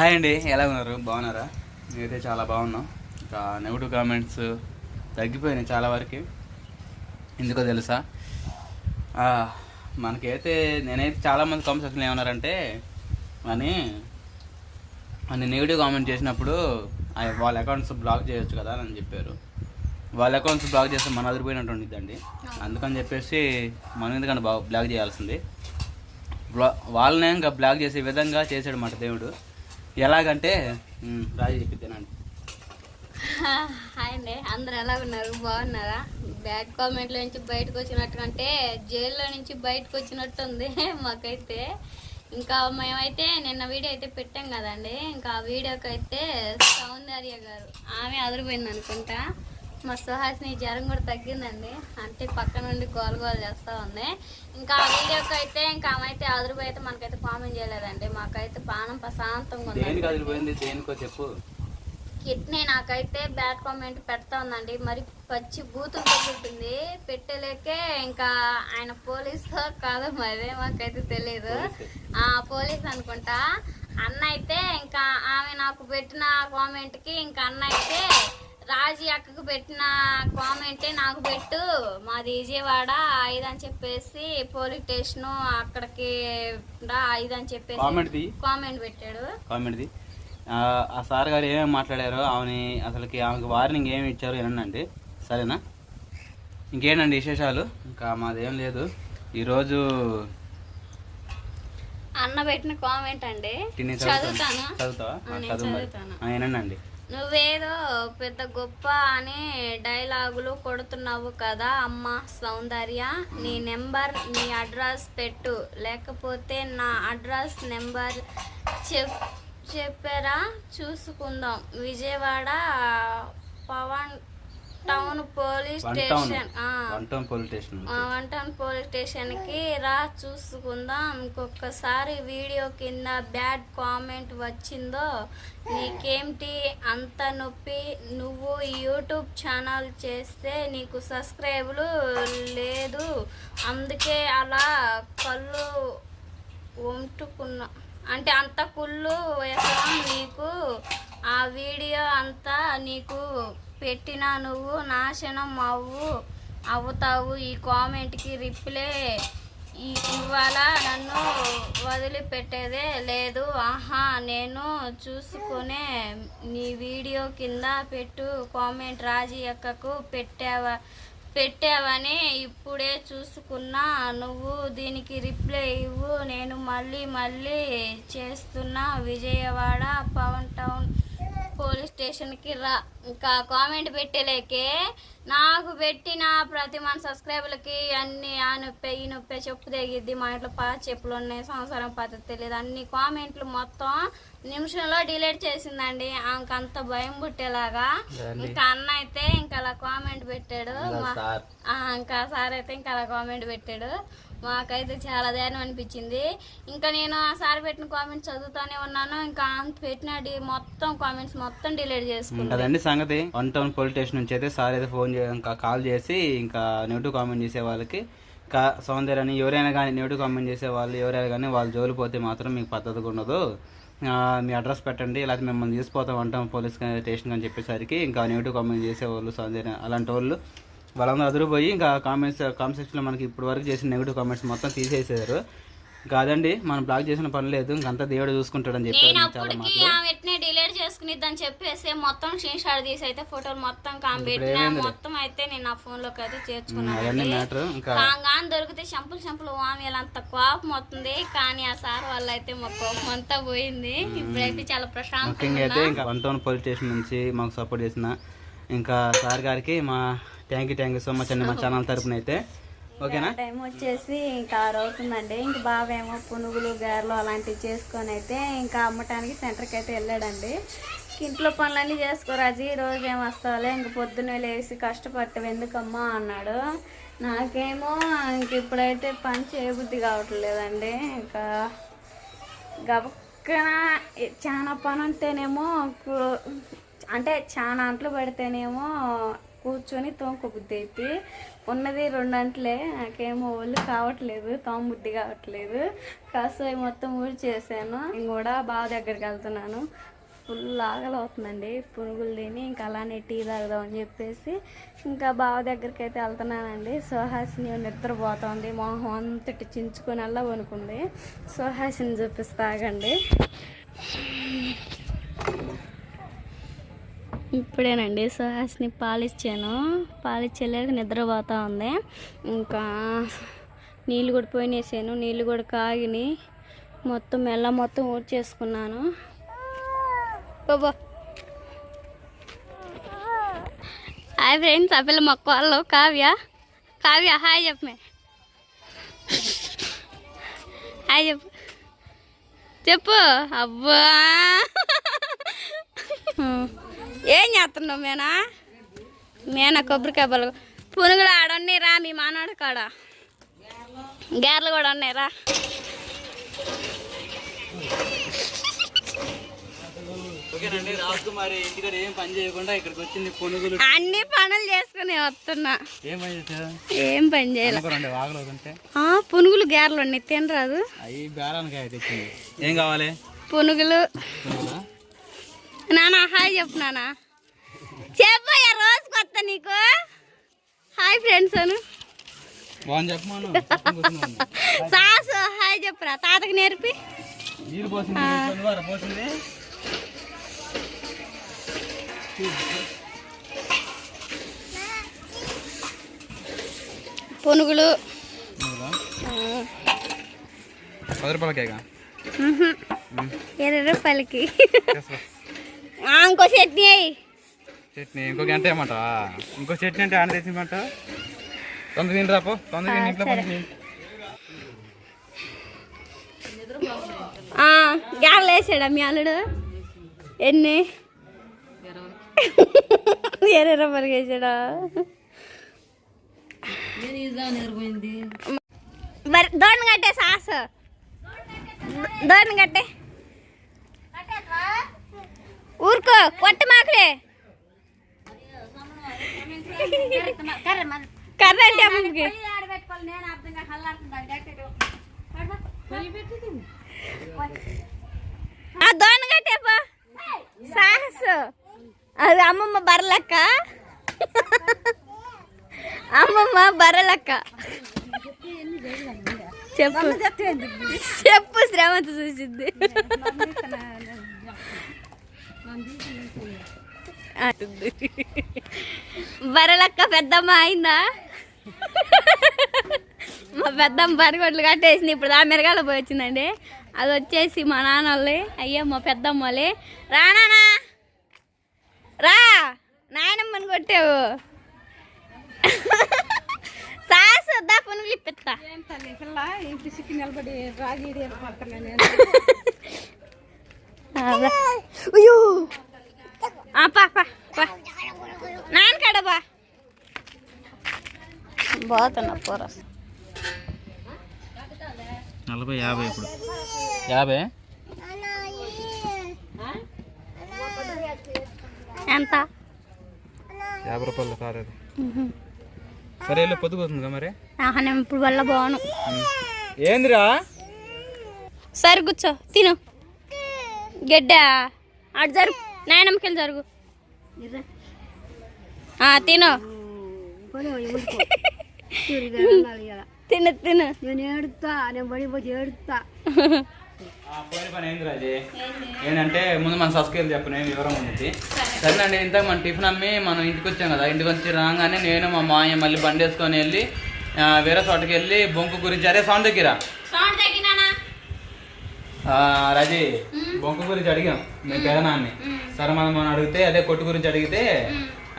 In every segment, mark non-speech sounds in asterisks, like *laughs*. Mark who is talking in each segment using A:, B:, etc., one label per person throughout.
A: Hi అండి ఎలా ఉన్నారు? బాగున్నారా? నేనైతే చాలా బాగున్నాం. ఇంకా నెగిటివ్ కామెంట్స్ తగ్గిపోయినాయి చాలా వరకు. ఎందుకో తెలుసా? మనకైతే నేనైతే చాలామంది కామెంట్ సెక్షన్లో ఏమన్నారంటే అని అని నెగిటివ్ కామెంట్ చేసినప్పుడు వాళ్ళ అకౌంట్స్ బ్లాక్ చేయొచ్చు కదా అని చెప్పారు. వాళ్ళ అకౌంట్స్ బ్లాక్ చేస్తే మన అదిరిపోయినట్టు ఉండిద్దండి. అందుకని చెప్పేసి మనం ఎందుకంటే బ్లాక్ చేయాల్సింది. బ్లా- వాళ్ళనే ఇంకా బ్లాక్ చేసే విధంగా చేశాడు మాట దేవుడు. ఎలాగంటే రాజు చెప్పిద్దానండి
B: హాయ్ అండి. అందరు ఎలా ఉన్నారు? బాగున్నారా? బ్యాడ్ కామెంట్లో నుంచి బయటకు వచ్చినట్టు జైల్లో నుంచి బయటకు వచ్చినట్టు ఉంది *laughs* మాకైతే. ఇంకా మేమైతే నిన్న వీడియో అయితే పెట్టాం కదండి. ఇంకా ఆ వీడియోకి అయితే సౌందర్య గారు ఆమె అదిరిపోయింది అనుకుంటా మా సుహాసిని జ్వరం కూడా తగ్గిందండి. అంటే పక్క నుండి గోల గోల చేస్తూ ఉంది. ఇంకా ఆ వీడియోకి అయితే ఇంకా ఆమె అయితే అదురుపోయి అయితే మనకైతే కామెంట్ చేయలేదండి. మాకైతే పానం ప్రశాంతంగా ఉంది
A: చెప్పు.
B: కిడ్నీ నాకైతే బ్యాడ్ కామెంట్ పెడతా ఉందండి. మరి పచ్చి బూతులు తగ్గుతుంది పెట్టలేకే ఇంకా ఆయన పోలీసు కాదో మరి మాకైతే తెలియదు ఆ పోలీస్ అనుకుంటా. అన్న అయితే ఇంకా ఆమె నాకు పెట్టిన కామెంట్కి ఇంకా అన్న అయితే రాజీ అక్కకు పెట్టిన కామెంటే నాకు పెట్టు. మాది విజయవాడ ఐదు అని చెప్పేసి పోలీస్ స్టేషన్ అక్కడికి ఐదు అని చెప్పేసి
A: కామెంట్
B: పెట్టాడు.
A: కామెంట్ది ఆ, సార్ గారు ఏమేమి మాట్లాడారో ఆమెని అసలుకి ఆమెకి వార్నింగ్ ఏమి ఇచ్చారో వినండి సరేనా? ఇంకేంటండి విశేషాలు? ఇంకా మాదేం లేదు. ఈరోజు
B: అన్న పెట్టిన కామెంట్ అండి.
A: తిని
B: చదువుతాను?
A: చదువుతావా? చదువు వినండి
B: నువ్వేదో పెద్ద గొప్ప అని డైలాగులు కొడుతున్నావు కదా అమ్మ సౌందర్య. నీ నెంబర్ నీ అడ్రస్ పెట్టు. లేకపోతే నా అడ్రస్ నెంబర్ చెప్ చెప్పారా? చూసుకుందాం. Vijayawada Pawan town police station.
A: One town police station
B: one town police స్టేషన్కి రా చూసుకుందాం. ఇంకొకసారి వీడియో కింద బ్యాడ్ కామెంట్ వచ్చిందో నీకేంటి అంత నొప్పి? నువ్వు యూట్యూబ్ ఛానల్ చేస్తే నీకు సబ్స్క్రైబులు లేదు. అందుకే అలా కళ్ళు వంటుకున్నా అంటే అంత కుళ్ళు వ్యసనం నీకు. ఆ వీడియో అంతా నీకు పెట్టినా నువ్వు నాశనం అవ్వు అవుతావు. ఈ కామెంట్కి రిప్లై ఇవాళ నన్ను వదిలిపెట్టేదే లేదు. ఆహా నేను చూసుకునే నీ వీడియో కింద పెట్టు. కామెంట్ రాజీ అక్కకు పెట్టావా పెట్టావని ఇప్పుడే చూసుకున్నా. నువ్వు దీనికి రిప్లై ఇవ్వు. నేను మళ్ళీ మళ్ళీ చేస్తున్నా విజయవాడ స్టేషన్కి రా. ఇంకా కామెంట్ పెట్టలేకే. నాకు పెట్టిన ప్రతి మన సబ్స్క్రైబర్లకి అన్ని ఆ నొప్పి ఈ నొప్పి చెప్పు తెగిద్ది. మా ఇంట్లో పాత చెప్పులు ఉన్నాయి సంవత్సరం పద్ధతి తెలియదు. అన్ని కామెంట్లు మొత్తం నిమిషంలో డిలీట్ చేసిందండి. అంత భయం పుట్టేలాగా. ఇంకా అన్న అయితే ఇంకా అలా కామెంట్ పెట్టాడు ఇంకా సార్ అయితే ఇంకా అలా కామెంట్ పెట్టాడు. మాకైతే చాలా ధైర్యం అనిపించింది. ఇంకా నేను ఆ సార్ పెట్టిన కామెంట్స్ చదువుతానే ఉన్నాను. ఇంకా ఆమె పెట్టిన మొత్తం కామెంట్స్ మొత్తం డిలీట్ చేసుకున్నాను
A: అదండి సంగతి. వన్ టౌన్ పోలీస్ స్టేషన్ నుంచి అయితే సార్ అయితే ఫోన్ ఇంకా కాల్ చేసి ఇంకా నెగిటివ్ కామెంట్ చేసే వాళ్ళకి ఇంకా సౌందర్యాన్ని ఎవరైనా కానీ నెగిటివ్ కామెంట్ చేసే వాళ్ళు ఎవరైనా కానీ వాళ్ళు జోలు పోతే మాత్రం మీకు పద్ధతిగా ఉండదు. మీ అడ్రస్ పెట్టండి లేకపోతే మిమ్మల్ని తీసుకుపోతాం అంటాం పోలీస్ స్టేషన్ అని చెప్పేసరికి ఇంకా నెగిటివ్ కామెంట్ చేసేవాళ్ళు సౌందర్య అలాంటి వాళ్ళు. వాళ్ళందరూ అదిరిపోయి ఇంకా కామెంట్స్ కామెంట్ సెక్షన్లో మనకి ఇప్పుడు వరకు చేసిన నెగిటివ్ కామెంట్స్ మొత్తం తీసేసారు ఇంకా అదండి మనం బ్లాక్ చేసిన పని లేదు. ఇంకంతా దేవుడు చూసుకుంటాడని చెప్పారు చాలా మాటలు.
B: వెంటనే డిలీట్ చేసుకునిద్దని చెప్పేసి మొత్తం స్క్రీన్ షాట్ తీసి అయితే ఫోటోలు మొత్తం? మొత్తం అయితే నేను నా ఫోన్లోకి అయితే చేర్చుకున్నాను. కాంగాన్ దొరికితే షంపులు షంపులు వామి అంత కోపం వస్తుంది. కానీ ఆ సార్ వల్ల అయితే మా కోపం అంతా పోయింది. ఇప్పుడైతే చాలా ప్రశాంతంగా
A: అయితే ఇంకా వన్ టౌన్ పోలీస్ స్టేషన్ నుంచి మాకు సపోర్ట్ చేసిన ఇంకా సార్ గారికి మా thank you thank you so much అండి మా ఛానల్ తరపున అయితే ఓకేనా
B: టైం వచ్చేసి ఇంకా ఆరు అవుతుందండి. ఇంక బావేమో పునుగులు గారెలు అలాంటివి చేసుకొని అయితే ఇంకా అమ్మటానికి సెంటర్కి అయితే వెళ్ళాడండి. ఇంట్లో పనులన్నీ చేసుకోరాజు ఈ రోజు ఏం వస్తావులే? ఇంక పొద్దున్నే లేచి కష్టపడతావు ఎందుకమ్మా అన్నాడు. నాకేమో ఇంక ఇప్పుడైతే పని చేయబుద్ధి కావట్లేదండి. ఇంకా గబక్కన చాలా పని ఉంటేనేమో అంటే చాలా అంట్లు పెడితేనేమో కూర్చొని తోముకోబుద్ధి అయితే ఉన్నది రెండు అంటలే. నాకేమో ఒళ్ళు కావట్లేదు తోమబుద్ధి కావట్లేదు. కాస్త మొత్తం ఊరి చేశాను. కూడా బావ దగ్గరికి వెళ్తున్నాను. ఫుల్ ఆకలి అవుతుందండి పునుగులు తిని ఇంకా అలానే టీ తాగుదామని చెప్పేసి ఇంకా బావ దగ్గరికి అయితే వెళ్తున్నానండి. సుహాసిని నిద్రపోతుంది. మొహం అంతటి చించుకొని అలా వనుకుంది సుహాసిని చూపిస్తాగండి ఇప్పుడేనండి సుహాస్ని పాలిచ్చాను. పాలిచ్చేలేక నిద్రపోతూ ఉంది. ఇంకా నీళ్ళు కూడా పోయినేసాను. నీళ్ళు కూడా కాగిని మొత్తం మెల్ల మొత్తం ఊడ్చేసుకున్నాను. బాబా. హాయ్ ఫ్రెండ్స్ ఆ పిల్ల మొక్క వాళ్ళు. కావ్య. కావ్య హాయ్ చెప్పమే హాయ్ చెప్పు. చెప్పు. అబ్బా. ఏం చేస్తున్నావు మేనా? మేనా కొబ్బరికాయ బలు పునుగులు ఆడన్నాయి రా మీ మానాడు కాడ. గేర్లు కూడా ఉన్నాయి రా. అన్ని పనులు చేసుకుని వస్తున్నా.
A: ఏం పని
B: చేయాలి. పునుగులు గేర్లు ఉన్నాయి తినరాదు.
A: ఏం కావాలి?
B: పునుగులా? నానా హాయ్ చెప్పు నానా. చెప్పయ్యా రోజు కొత్త నీకు. Hi friends Anu. Sauce hi చెప్పురా. తాతకి నేర్పి. పునుగులు.
A: పది రూపాయలకేగా.
B: ఇరవై రూపాయలకి. ఇంకో చట్నీ
A: చట్నీ ఇంకో గంట ఏమంటావా ఇంకో చట్నీ అంటే ఆడ తెచ్చిమంట తొందర తిని రాపో తొందర తిని ఇంట్లో.
B: గ్యాలు వేసాడా మీ అల్లుడు? ఎన్ని? ఇరవై రూపాయలకి వేసాడా? మరి దోణి కట్టే సాస్. దోణి కట్టే. ఊరుకో కొట్ట మాకులే. కర్ర అంటే అమ్మకి ఆ దోణ కట్టేపా సాహస్. అది అమ్మమ్మ బర్రలక్క. అమ్మమ్మ బర్రలక్క. చెప్పు. చెప్పు శ్రవంత చూసిద్ది బర్రెలక్క పెద్దమ్మ అయిందా? మా పెద్దమ్మ బరిగొడ్లు కట్టేసింది. ఇప్పుడు ఆ మిరగాల పోయి వచ్చిందండి. అది వచ్చేసి మా నాన్న వాళ్ళే అయ్యో మా పెద్దమ్మ వాళ్ళే రా నానా రా! నాయనమ్మని కొట్టావు. సాసు వద్దా పునుగులు ఇప్పిస్తా అదే. *laughs* అయ్యో. ఆ, పా పా పా. నాన్న కాడ బా. పోతున్నా పోరస్
A: నలభై యాభై ఇప్పుడు. యాభై?
B: ఎంత?
A: యాభై రూపాయలు కాదు సరే వెళ్ళి పొద్దుపోతుందిగా మరి.
B: ఆహా నేను ఇప్పుడు వల్ల బాను
A: ఏందిరా?
B: సరే కూర్చో తిను. గడ్డ. అటు జరుగు. నాయనమ్మకెళ్ళి జరుగు. ఆ, తిను. *laughs* తిను తిను.
C: నేను ఏడుతా నేను పడిపోతే ఏడుతా
A: ఏంటంటే ముందు మన సబ్స్క్రైబ్ చెప్పను వివరం ఉంది సరేనండి ఇంతకు మన టిఫిన్ అమ్మి మనం ఇంటికి వచ్చాం కదా ఇంటికి వచ్చి రాగానే నేను మా మాయ మళ్ళీ బండి వేసుకొని వెళ్ళి ఆ, వేరే చోటకి వెళ్ళి బొంకు గురించి అరే సౌండ్ దగ్గర. రజీ బొంకు గురించి అడిగాం. మీ పెదనాన్ని. సరే మనం మనం అడిగితే అదే కొట్టు గురించి అడిగితే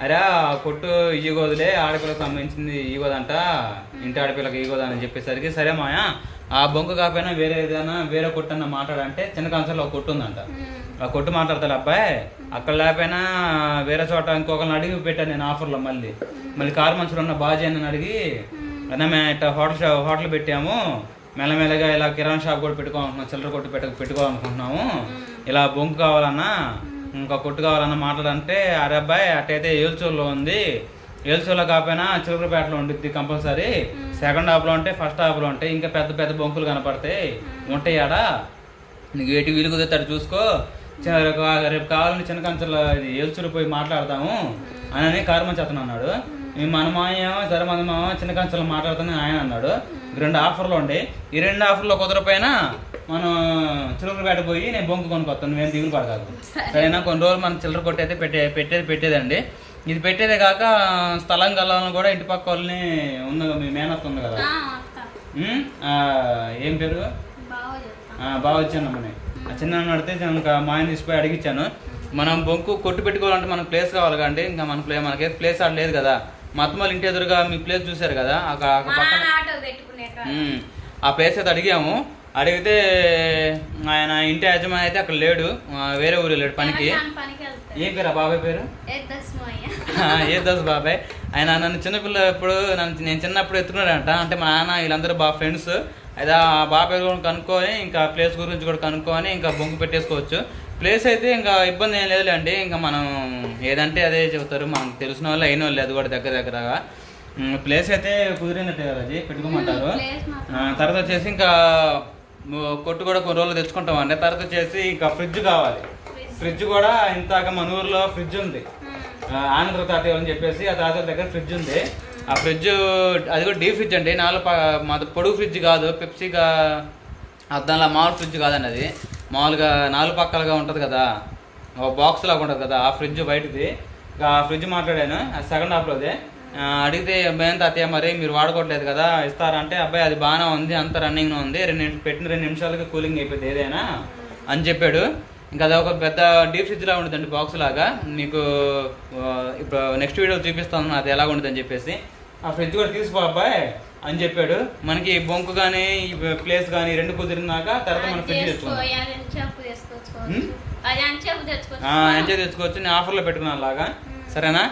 A: అరే ఆ కొట్టు ఇయ్యగోదులే ఆడపిల్లకు సంబంధించింది ఇయ్యగోదంట ఇంటి ఆడపిల్లకి ఇయ్యగోదని చెప్పేసరికి సరే మాయా ఆ బొంకు కాకపోయినా వేరే ఏదైనా వేరే కొట్టు అన్న మాట్లాడంటే చిన్న కన్సర్లో ఒక కొట్టు ఉందంట. ఆ కొట్టు మాట్లాడతాడు అబ్బాయి అక్కడ లేకపోయినా వేరే చోట ఇంకొకరిని అడిగి పెట్టాను నేను ఆఫర్లో మళ్ళీ. మళ్ళీ కారు మనుషులు ఉన్న బాజీ అని అడిగి అన్న మేము ఇట్లా హోటల్ హోటల్ పెట్టాము మెల్లమెల్లగా ఇలా కిరాణా షాప్ కూడా పెట్టుకోవాలనుకున్నాం చిల్లర కొట్టు పెట్ట పెట్టుకోవాలనుకుంటున్నాము. ఇలా బొంకు కావాలన్నా ఇంకా కొట్టు కావాలన్నా మాట్లాడంటే అరే అబ్బాయి అట్టయితే ఏల్చూరులో ఉంది. ఏల్సోలో కాకపోయినా చిలకలపేటలో ఉంటుంది కంపల్సరీ. సెకండ్ హాఫ్లో ఉంటాయి ఫస్ట్ హాఫ్లో ఉంటాయి ఇంకా పెద్ద పెద్ద బొంకులు కనపడతాయి. ఉంటాయి ఆడ. నీకు ఎటు వీలు కుదురుతాడు చూసుకో. రేపు కావాలని చిన్న కంచెలో ఏల్చూరు పోయి మాట్లాడతాము అని కార్మన్ చేతను అన్నాడు. మన మాయేమో సరే మన మామ చిన్న కంచెలో మాట్లాడుతాను ఆయన అన్నాడు. రెండు ఆఫర్లు ఉండే. ఈ రెండు ఆఫర్లో కుదరపోయినా మనం చిలకలపేట పోయి నేను బొంకు కొనుక్కొస్తాను మేము దిగులు పడకాదు సరేనా? కొన్ని రోజులు మనం చిల్లర కొట్టయితే పెట్టే పెట్టేది పెట్టేదండి. ఇది పెట్టేదే కాక స్థలం కలవాలని కూడా ఇంటి పక్క వాళ్ళని ఉంది కదా, మీ మేనత్త ఉంది కదా. ఏం పేరు?
B: బాగా
A: బాగా వచ్చానమ్మని ఆ చిన్న నడితే ఇంకా మా ఆయన తీసిపోయి అడిగించాను మనం బొంకు కొట్టు పెట్టుకోవాలంటే మనకు ప్లేస్ కావాలి కండి ఇంకా మన ప్లే మనకి ప్లేస్ ఆడ లేదు కదా. మా వాళ్ళ ఇంటి ఎదురుగా మీ ప్లేస్ చూశారు కదా. అక్కడ పక్కన ఆ ప్లేస్ అయితే అడిగాము. అడిగితే ఆయన ఇంటి యజమాని అయితే అక్కడ లేడు. వేరే ఊరు లేడు పనికి. ఏం పేరు ఆ బాబాయ్ పేరు?
B: ఏ
A: దోస్ బాబాయ్? ఆయన నన్ను చిన్నపిల్ల ఎప్పుడు నన్ను నేను చిన్నప్పుడు ఎత్తుకున్నాడంట. అంటే మా నాన్న వీళ్ళందరూ బాగా ఫ్రెండ్స్ అయితే ఆ బాబాయ్ కూడా కనుక్కొని ఇంకా ప్లేస్ గురించి కూడా కనుక్కొని ఇంకా బొంగు పెట్టేసుకోవచ్చు. ప్లేస్ అయితే ఇంకా ఇబ్బంది ఏం లేదులేండి ఇంకా మనం ఏదంటే అదే చెబుతారు. మనకు తెలిసిన వాళ్ళు అయిన వాళ్ళు అది కూడా దగ్గర దగ్గరగా. ప్లేస్ అయితే కుదిరినట్టే కదా అది పెట్టుకోమంటారు. తర్వాత వచ్చేసి ఇంకా కొట్టు కూడా కొన్ని రోజులు తెచ్చుకుంటాం అండి తర్వాత వచ్చేసి ఇంకా ఫ్రిడ్జ్ కావాలి. ఫ్రిడ్జ్ కూడా ఇంతాక మన ఊర్లో ఫ్రిడ్జ్ ఉంది ఆ, ఆనంద తాతయ్య అని చెప్పేసి ఆ తాతయ్య దగ్గర ఫ్రిడ్జ్ ఉంది. ఆ ఫ్రిడ్జ్ అది కూడా డీ ఫ్రిడ్జ్ అండి. నాలుగు మాది పొడుగు ఫ్రిడ్జ్ కాదు. పెప్సీగా అద్దంలో మామూలు ఫ్రిడ్జ్ కాదండి అది. మామూలుగా నాలుగు పక్కలుగా ఉంటుంది కదా. ఒక బాక్స్ లాగా ఉంటుంది కదా. ఆ ఫ్రిడ్జ్ బయటది. ఇంకా ఆ ఫ్రిడ్జ్ మాట్లాడాను. సెకండ్ హాఫ్లోది అడిగితే మేము తాతయ్య మరి మీరు వాడుకోవట్లేదు కదా ఇస్తారంటే అబ్బాయి అది బాగానే ఉంది అంత రన్నింగ్ ఉంది రెండు పెట్టిన రెండు నిమిషాలకి కూలింగ్ అయిపోయింది ఏదైనా అని చెప్పాడు. ఇంకా అది ఒక పెద్ద డీప్ ఫ్రిడ్జ్ లా ఉంటుందండి బాక్స్ లాగా మీకు ఇప్పుడు నెక్స్ట్ వీడియో చూపిస్తాను అది ఎలా ఉంటుంది అని చెప్పేసి. ఆ ఫ్రిడ్జ్ కూడా తీసుకో అబ్బాయి అని చెప్పాడు. మనకి బొంకు కానీ ఈ ప్లేస్ కానీ రెండు కుదిరినాక తర్వాత మనం ఫ్రిడ్జ్
B: తెచ్చుకోవచ్చు. తెచ్చుకోవచ్చు.
A: ఆఫర్లో పెట్టుకున్నాను అలాగా. సరేనా?